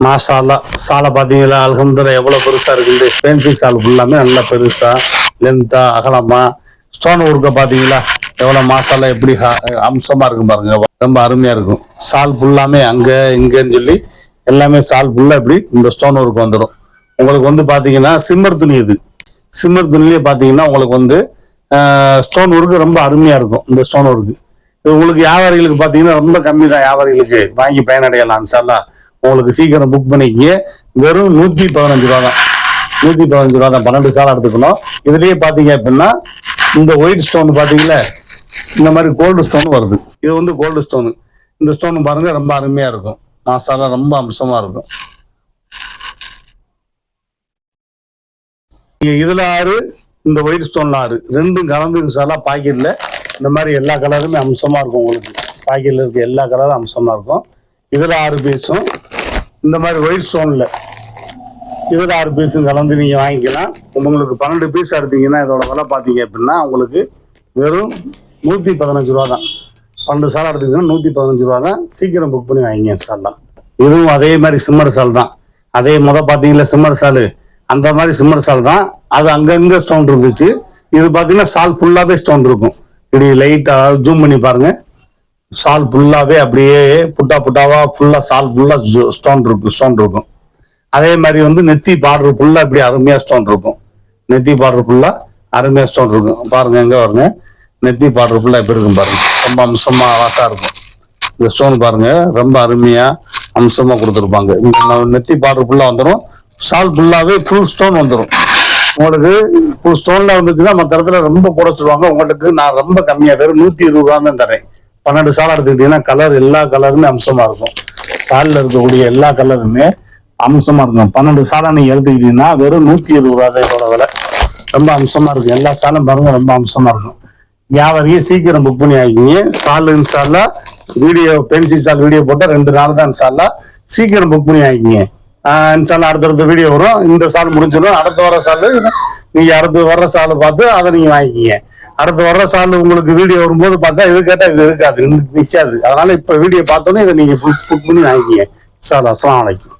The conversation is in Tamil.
மாஷாலா சாலை பார்த்தீங்களா அல்ஹம்துலில்லாஹ் எவ்வளோ பெருசாக இருக்குது? பென்சில் சால் ஃபுல்லாமே நல்லா பெருசா லென்த்தா அகலமா ஸ்டோன் ஒர்க்கை பார்த்தீங்களா எவ்வளோ மாசாலா எப்படி ஹ- அம்சமா இருக்கும் பாருங்க. ரொம்ப அருமையா இருக்கும். சால் ஃபுல்லாமே அங்கே இங்கேன்னு சொல்லி எல்லாமே சால் ஃபுல்லா இப்படி இந்த ஸ்டோன் ஒர்க் வந்துடும் உங்களுக்கு வந்து பார்த்தீங்கன்னா சிம்மர் துணி இது. சிம்மர் துணிலேயே பார்த்தீங்கன்னா உங்களுக்கு வந்து ஸ்டோன் ஒர்க்கு ரொம்ப அருமையா இருக்கும் இந்த ஸ்டோன் ஒர்க்கு இது உங்களுக்கு வியாபாரிகளுக்கு பார்த்தீங்கன்னா ரொம்ப கம்மி தான் வியாபாரிகளுக்கு. வாங்கி பயனடையலாம் சார்லாம் உங்களுக்கு சீக்கிரம் புக் பண்ணிக்கிங்க. வெறும் நூத்தி பதினஞ்சு ரூபா தான். நூத்தி பதினஞ்சு ரூபா தான். பன்னெண்டு சாலை எடுத்துக்கணும். இதுலயே பாத்தீங்க அப்படின்னா இந்த ஒயிட் ஸ்டோன் பாத்தீங்களா இந்த மாதிரி கோல்டு ஸ்டோன் வருது. இது வந்து கோல்டு ஸ்டோனு இந்த ஸ்டோன் பாருங்க ரொம்ப அருமையா இருக்கும். மாசாலா ரொம்ப அம்சமா இருக்கும். இதுல ஆறு இந்த ஒயிட் ஸ்டோன்ல ஆறு. ரெண்டும் கலந்து சாலா பாக்கெட்ல இந்த மாதிரி எல்லா கலருமே அம்சமா இருக்கும் உங்களுக்கு. பாக்கெட்ல இருக்க எல்லா கலரும் அம்சமா இருக்கும். இதில் ஆறு பீஸும் இந்த மாதிரி ஒயிட் ஸ்டோனில் இதில் ஆறு பீஸும் கலந்து நீங்கள் வாங்கிக்கலாம். உங்களுக்கு பன்னெண்டு பீஸ் எடுத்தீங்கன்னா இதோட விலை பார்த்தீங்க அப்படின்னா உங்களுக்கு வெறும் நூற்றி பதினஞ்சு ரூபா தான். பன்னெண்டு சாலை எடுத்தீங்கன்னா நூற்றி பதினஞ்சு ரூபா தான். சீக்கிரம் புக் பண்ணி வாங்கிங்க சால்லாம் இதுவும் அதே மாதிரி சிம்மர் சால் தான். அதே முத பார்த்தீங்களா சிம்மர் சால் அந்த மாதிரி சிம்மர் சால் தான். அது அங்கங்கே ஸ்டோன் இருந்துச்சு. இது பார்த்தீங்கன்னா சால் ஃபுல்லாகவே ஸ்டோன் இருக்கும். இப்படி லைட்டாக ஜூம் பண்ணி பாருங்கள் சால் ஃபுல்லாவே அப்படியே புட்டா புட்டாவா ஃபுல்லா சால் ஃபுல்லா ஸ்டோன் இருக்கும் ஸ்டோன் இருக்கும். அதே மாதிரி வந்து நெத்தி பார்டர் ஃபுல்லா இப்படி அருமையா ஸ்டோன் இருக்கும். நெத்தி பார்டர் ஃபுல்லா அருமையா ஸ்டோன் இருக்கும். பாருங்க எங்க வருங்க நெத்தி பார்டர் ஃபுல்லா இப்படி இருக்கும் பாருங்க. ரொம்ப அம்சமா அழகா இருக்கும். இந்த ஸ்டோன் பாருங்க ரொம்ப அருமையா அம்சமா கொடுத்துருப்பாங்க. இந்த நெத்தி பார்டர் ஃபுல்லா வந்துடும் சால் ஃபுல்லாவே ஃபுல் ஸ்டோன் வந்துடும் உங்களுக்கு ஃபுல் ஸ்டோன்ல வந்துச்சுன்னா மற்ற இடத்துல ரொம்ப குறைச்சிருவாங்க. உங்களுக்கு நான் ரொம்ப கம்மியா வெறும் நூத்தி இருபது ரூபா தான் தரேன். பன்னெண்டு சால் எடுத்துக்கிட்டீங்கன்னா கலர் எல்லா கலருமே அம்சமா இருக்கும். சாலில் இருக்கக்கூடிய எல்லா கலருமே அம்சமா இருக்கும். பன்னெண்டு சாலை நீங்க எடுத்துக்கிட்டீங்கன்னா வெறும் நூத்தி இருபது ரூபா தான் இதோட விலை. ரொம்ப அம்சமா இருக்கும். எல்லா சாலும் பாருங்க ரொம்ப அம்சமா இருக்கும். வியாபாரியும் சீக்கிரம் புக் பண்ணி ஆகிங்க சால் இன்ஸ்டால்ல வீடியோ பென்சில் சால் வீடியோ போட்டால் ரெண்டு நாள் தான் இன்ஸ்டால்ல சீக்கிரம் புக் பண்ணி ஆகிங்க இன்ஸ்டால்ல அடுத்தடுத்த வீடியோ வரும். இந்த சால் முடிஞ்சிடும். அடுத்த வர சால் நீங்க அடுத்து வர்ற சால் பார்த்து அதை நீங்க வாங்கிக்கிங்க. அடுத்து வர்ற சால் உங்களுக்கு வீடியோ வரும்போது பார்த்தா இது கேட்டால் இது இருக்காது நிற்காது அதனால இப்போ வீடியோ பார்த்தோன்னே இதை நீங்க புக் பண்ணி வாங்கிக்கிங்க. சார் அஸ்லாம் வலைக்கும்